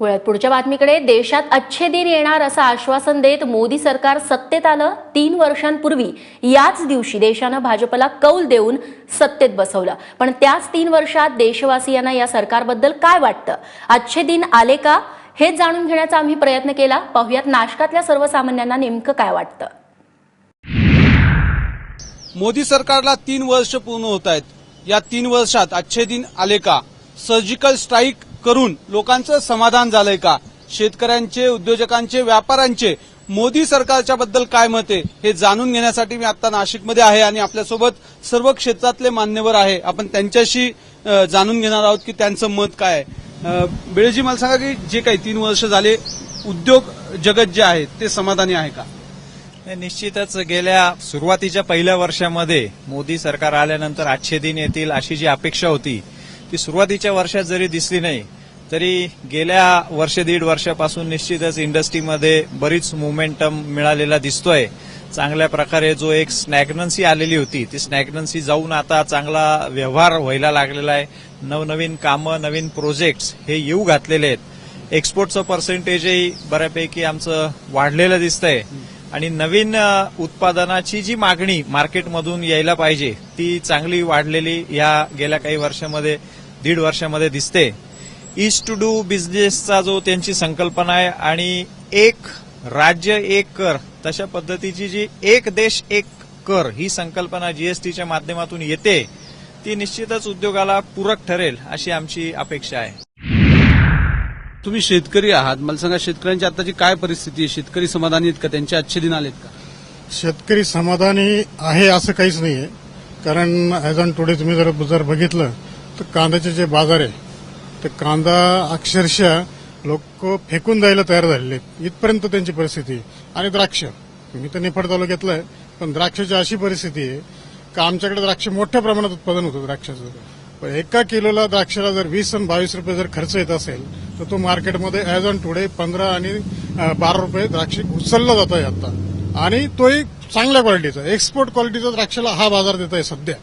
वळत. पुढच्या बातमीकडे देशात अच्छे दिन येणार असं आश्वासन देत मोदी सरकार सत्तेत आलं तीन वर्षांपूर्वी. याच दिवशी देशानं भाजपला कौल देऊन सत्तेत बसवलं. पण त्याच तीन वर्षात देशवासियांना या सरकारबद्दल काय वाटतं? अच्छे दिन आले का? हेच जाणून घेण्याचा आम्ही प्रयत्न केला. पाहुयात नाशकातल्या सर्वसामान्यांना नेमकं काय वाटतं? मोदी सरकारला तीन वर्ष पूर्ण होत आहेत. या तीन वर्षात अच्छे दिन आले का? सर्जिकल स्ट्राईक करून लोकांचं समाधान झालंय का? शेतकऱ्यांचे उद्योजकांचे व्यापाऱ्यांचे मोदी सरकारच्या बद्दल काय मत आहे? हे जाणून घेण्यासाठी मी आता नाशिकमध्ये आहे आणि आपल्यासोबत सर्व क्षेत्रातले मान्यवर आहे. आपण त्यांच्याशी जाणून घेणार आहोत की त्यांचं मत काय आहे. बेळेजी मला सांगा की जे काही तीन वर्ष झाले उद्योग जगत जे आहे ते समाधानी आहे का? निश्चितच गेल्या सुरुवातीच्या पहिल्या वर्षामध्ये मोदी सरकार आल्यानंतर आजचे दिन येतील अशी जी अपेक्षा होती ती सुरुवातीच्या वर्षात जरी दिसली नाही तरी गेल्या वर्ष दीड वर्षापासून निश्चितच इंडस्ट्रीमध्ये बरीच मुवमेंटम मिळालेला दिसतोय. चांगल्या प्रकारे जो एक स्नॅग्नन्सी आलेली होती ती स्नॅग्नन्सी जाऊन आता चांगला व्यवहार व्हायला लागलेला आहे. नवनवीन कामं नवीन प्रोजेक्ट्स हे येऊ घातलेले आहेत. एक्सपोर्टचं पर्सेंटेजही बऱ्यापैकी आमचं वाढलेलं दिसतंय. आणि नवीन उत्पादनाची जी मागणी मार्केटमधून यायला पाहिजे ती चांगली वाढलेली या गेल्या काही वर्षामध्ये दीड वर्षामध्ये दिसते. ईस्ट टू डू बिझनेसचा जो त्यांची संकल्पना आहे आणि एक राज्य एक कर तशा पद्धतीची जी एक देश एक कर ही संकल्पना जीएसटीच्या माध्यमातून येते ती निश्चितच उद्योगाला पूरक ठरेल अशी आमची अपेक्षा आहे. तुम्ही शेतकरी आहात. मला सांगा शेतकऱ्यांची आताची काय परिस्थिती आहे? शेतकरी समाधानी आहेत का? त्यांचे अच्छे दिन आलेत का? शेतकरी समाधानी आहे असं काहीच नाहीये. कारण ॲज ऑन टुडे तुम्ही जर जर बघितलं तर कांद्याचे जे बाजार आहे तर कांदा अक्षरशः लोक फेकून द्यायला तयार झालेले आहेत. इथपर्यंत त्यांची परिस्थिती आणि द्राक्ष. मी तर निफाड तालुक्यातलं आहे पण द्राक्षाची अशी परिस्थिती आहे का आमच्याकडे द्राक्ष मोठ्या प्रमाणात उत्पादन होतं द्राक्षाचं. पण एका किलोला द्राक्षाला जर वीस आणि बावीस रुपये जर खर्च येत असेल तर तो मार्केटमध्ये ॲज ऑन टुडे पंधरा आणि बारा रुपये द्राक्ष उचलला जात आहे आता. आणि तोही चांगल्या क्वालिटीचा एक्सपोर्ट क्वालिटीचा द्राक्षाला हा बाजार देत आहे सध्या.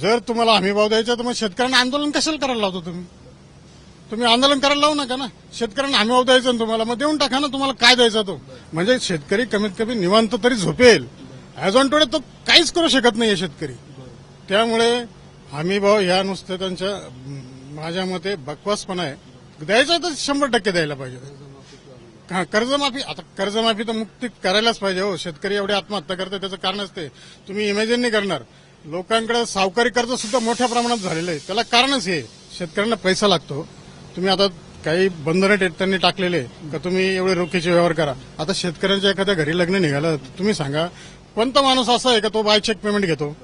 जर तुम्हाला हमी भाव द्यायचा तर मग शेतकऱ्यांना आंदोलन कशाला करायला लावतो तुम्ही? तुम्ही आंदोलन करायला लावू नका ना. शेतकऱ्यांना हमी भाव द्यायचा ना तुम्हाला मग देऊन टाका ना तुम्हाला काय द्यायचा तो. म्हणजे शेतकरी कमीत कमी निवांत तरी झोपेल. ॲज ऑन टुडे तो काहीच करू शकत नाहीये शेतकरी. त्यामुळे हमी भाव ह्या नुसत्या त्यांच्या माझ्या मते बकवासपणा आहे. द्यायचा तर शंभर टक्के द्यायला पाहिजे. कर्जमाफी आता कर्जमाफी तर मुक्ती करायलाच पाहिजे हो. शेतकरी एवढे आत्महत्या करते त्याचं कारण असते. तुम्ही इमॅजिन नाही करणार. लोकांकडे सावकारी कर्ज सुद्धा मोठ्या प्रमाणात झालेलं आहे. त्याला कारणच हे शेतकऱ्यांना पैसा लागतो. तुम्ही आता काही बंधनं त्यांनी टाकलेले का तुम्ही एवढे रोखीचे व्यवहार करा? आता शेतकऱ्यांच्या एखाद्या घरी लग्न निघालं तुम्ही सांगा कोणता माणूस असा आहे का तो बाय चेक पेमेंट घेतो?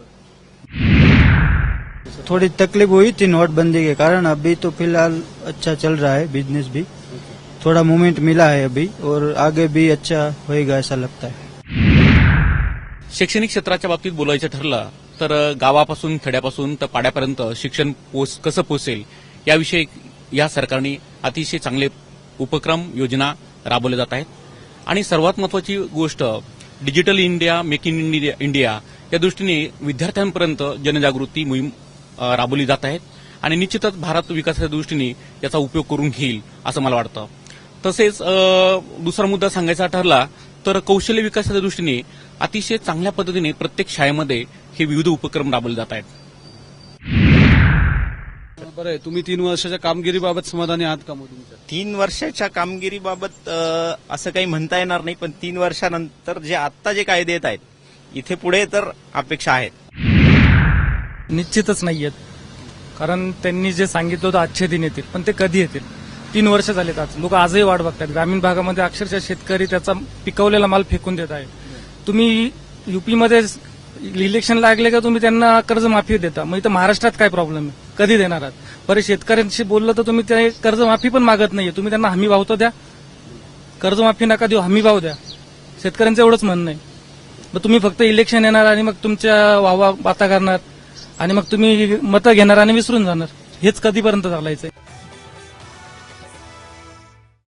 थोड़ी तकलीफ हुई थी नोटबंदी के कारण. अभी तो फिलहाल अच्छा चल रहा है बिजनेस भी. थोड़ा मूवमेंट मिला है अभी और आगे भी अच्छा होएगा ऐसा लगता है। शैक्षणिक क्षेत्राच्या बाबतीत बोलायचं ठरलं तर गावापासून खेड्यापासून तर पाड्यापर्यंत शिक्षण पोच कसं पोचेल? याविषयी या सरकारने अतिशय चांगले उपक्रम योजना राबवल्या जात आहेत. आणि सर्वात महत्वाची गोष्ट digital India make in India या दृष्टीने विद्यार्थ्यांपर्यंत जनजागृती मोहीम राबवली जात आहेत. आणि निश्चितच भारत विकासाच्या दृष्टीने याचा उपयोग करून घेईल असं मला वाटतं. तसेच दुसरा मुद्दा सांगायचा ठरला तर कौशल्य विकासाच्या दृष्टीने अतिशय चांगल्या पद्धतीने प्रत्येक शाळेमध्ये हे विविध उपक्रम राबवले जात आहेत. बरं आहे तुम्ही तीन वर्षाच्या कामगिरीबाबत समाधानी आहात का मोदींच्या तीन वर्षाच्या कामगिरीबाबत असं काही म्हणता येणार नाही पण तीन वर्षानंतर जे आत्ता जे कायदे येत आहेत इथे पुढे तर अपेक्षा आहेत. निश्चितच नाही आहेत कारण त्यांनी जे सांगितलं होतं आजचे दिन येतील पण ते कधी येतील? तीन वर्ष झालेत आज. लोक आजही वाट बघतात ग्रामीण भागामध्ये अक्षरशः शेतकरी त्याचा पिकवलेला माल फेकून देत आहे तुम्ही युपीमध्ये इलेक्शन लागले का तुम्ही त्यांना कर्जमाफी देता? मग इथं महाराष्ट्रात काय प्रॉब्लेम आहे? कधी देणार आहात? बरे शेतकऱ्यांशी बोललं तर तुम्ही ते कर्जमाफी पण मागत नाहीये. तुम्ही त्यांना हमी भाव तर द्या. कर्जमाफी नका देऊ हमी भाव द्या. शेतकऱ्यांचं एवढंच म्हणणं आहे. मग तुम्ही फक्त इलेक्शन येणार आणि मग तुमच्या वावा बाता करणार आणि मग तुम्ही मतं घेणार आणि विसरून जाणार. हेच कधीपर्यंत चालायचंय?